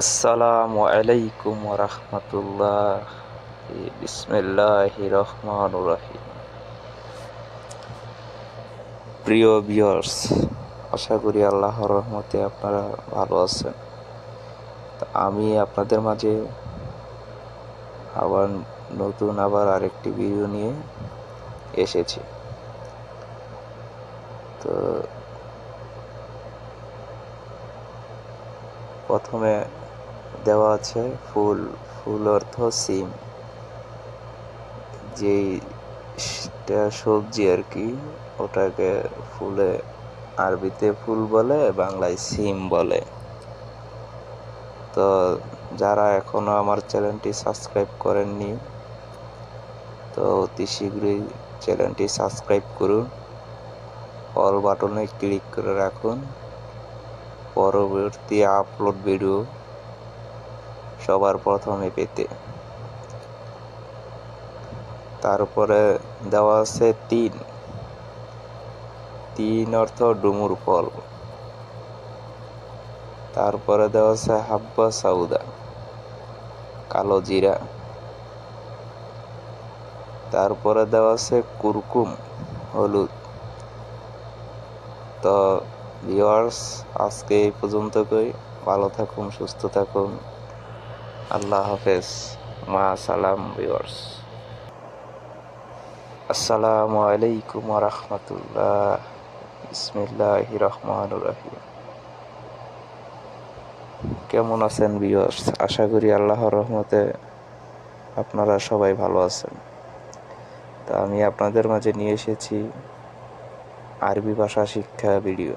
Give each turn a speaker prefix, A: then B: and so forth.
A: আসসালামু আলাইকুম রহমতুল্লাহ। বিসমিল্লাহ রহমান রাহিম। প্রিয় ভিউয়ার্স, আশা করি আল্লাহর রহমতে আপনারা ভালো আছেন। আমি আপনাদের মাঝে আবার নতুন, আবার আরেকটি ভিডিও নিয়ে এসেছি। তো প্রথমে দেওয়া আছে, ফুল ফুল অর্থ সিম। যেই টা সবজি আর কি, ওটাকে ফুলে, আরবিতে ফুল বলে, বাংলায় সিম বলে। তো যারা এখনও আমার চ্যানেলটি সাবস্ক্রাইব করেননি, তো অতি শীঘ্রই চ্যানেলটি সাবস্ক্রাইব করুন। অল বাটনে ক্লিক করে রাখুন। পরবর্তী আপলোড ভিডিও সবার প্রথমে পেতে। তারপরে দেওয়া আছে তিন। তিন অর্থ ডুমুর ফল। তারপরে দেওয়া আছে হাব্বা সাউদা, কালো জিরা। তারপরে দেওয়া আছে কুরকুম, হলুদ। তো ভিওয়ার্স আজকে এই পর্যন্তই। ভালো থাকুন, সুস্থ থাকুন। আল্লাহ হাফেজ। মা সালাম ভিওয়ার্স আসসালামু আলাইকুম রহমতুল্লাহ। বিসমিল্লাহ রহমান রাহিম। কেমন আছেন ভিওয়ার্স আশা করি আল্লাহর রহমতে আপনারা সবাই ভালো আছেন। তা আমি আপনাদের মাঝে নিয়ে এসেছি আরবি ভাষা শিক্ষা ভিডিও